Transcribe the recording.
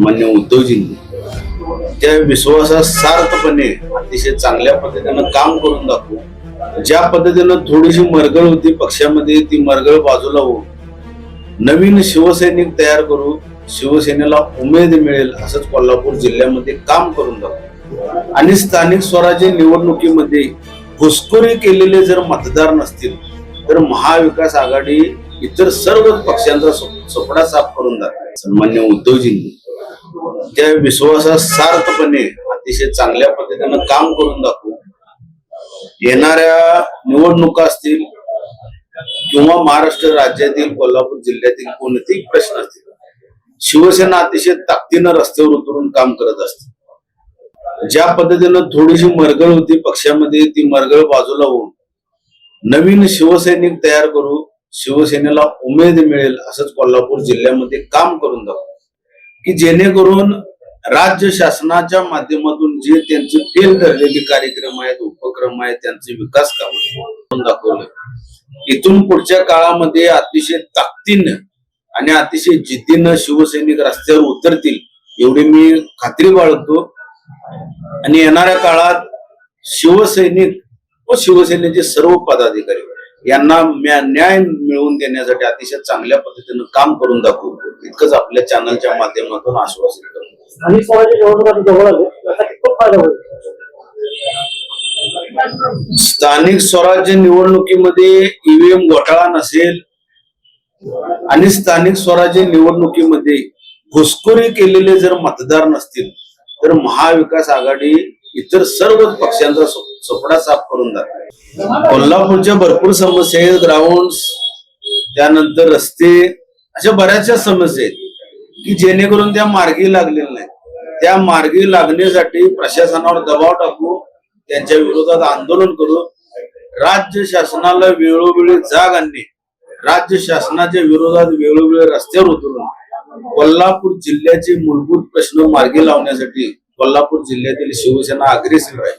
सन्मान्य उद्धवजींनी. त्या विश्वासात सार्थपणे अतिशय चांगल्या पद्धतीनं काम करून दाखवू ज्या पद्धतीनं थोडीशी मरगळ होती पक्षामध्ये ती मरगळ बाजूला होऊ नवीन शिवसैनिक तयार करू शिवसेनेला उमेद मिळेल असंच कोल्हापूर जिल्ह्यामध्ये काम करून दाखवू आणि स्थानिक स्वराज्य निवडणुकीमध्ये घुसखोरी केलेले जर मतदार नसतील तर महाविकास आघाडी इतर सर्व पक्षांचा सपडा सोपडा साफ करून जाते सन्मान्य उद्धवजींनी. त्या विश्वासात सार्थपणे अतिशय चांगल्या पद्धतीनं काम करून दाखवू येणाऱ्या निवडणुका असतील किंवा महाराष्ट्र राज्यातील कोल्हापूर जिल्ह्यातील कोणतेही प्रश्न असतील शिवसेना अतिशय ताकदीनं रस्त्यावर उतरून काम करत असते. ज्या पद्धतीनं थोडीशी मरगळ होती पक्षामध्ये ती मरगळ बाजूला होऊन नवीन शिवसैनिक तयार करू शिवसेनेला उमेद मिळेल असंच कोल्हापूर जिल्ह्यामध्ये काम करून दाखवू. की जेणेकरून राज्य शासनाच्या माध्यमातून जे त्यांचे फेल ठरलेले कार्यक्रम आहेत उपक्रम आहेत त्यांचे विकास काम दाखवलं. इथून पुढच्या काळामध्ये अतिशय ताकदीनं आणि अतिशय जिद्दीनं शिवसैनिक रस्त्यावर उतरतील एवढी मी खात्री बाळगतो. आणि येणाऱ्या काळात शिवसैनिक व शिवसेनेचे सर्व पदाधिकारी यांना न्याय मिळवून देण्यासाठी अतिशय चांगल्या पद्धतीनं काम करून दाखवू. इतकंच आपल्या चॅनलच्या माध्यमातून आश्वासन स्थानिक स्वराज्य निवडणुकीमध्ये ईव्हीएम घोटाळा नसेल आणि स्थानिक स्वराज्य निवडणुकीमध्ये घुसखोरी केलेले जर मतदार नसतील तर महाविकास आघाडी इतर सर्व पक्षांचा चोपडा साफ करून जातात कोल्हापूरच्या भरपूर समस्या आहेत. ग्राउंड त्यानंतर रस्ते अशा बऱ्याचशा समस्या आहेत की जेणेकरून त्या मार्गी लागलेल्या नाही त्या मार्गी लागण्यासाठी प्रशासनावर दबाव टाकू त्यांच्या विरोधात आंदोलन करू राज्य शासनाला वेळोवेळी जाग आणणे राज्य शासनाच्या विरोधात वेळोवेळी रस्त्यावर उतरून कोल्हापूर जिल्ह्याचे मूलभूत प्रश्न मार्गी लावण्यासाठी कोल्हापूर जिल्ह्यातील शिवसेना अग्रेसर राहील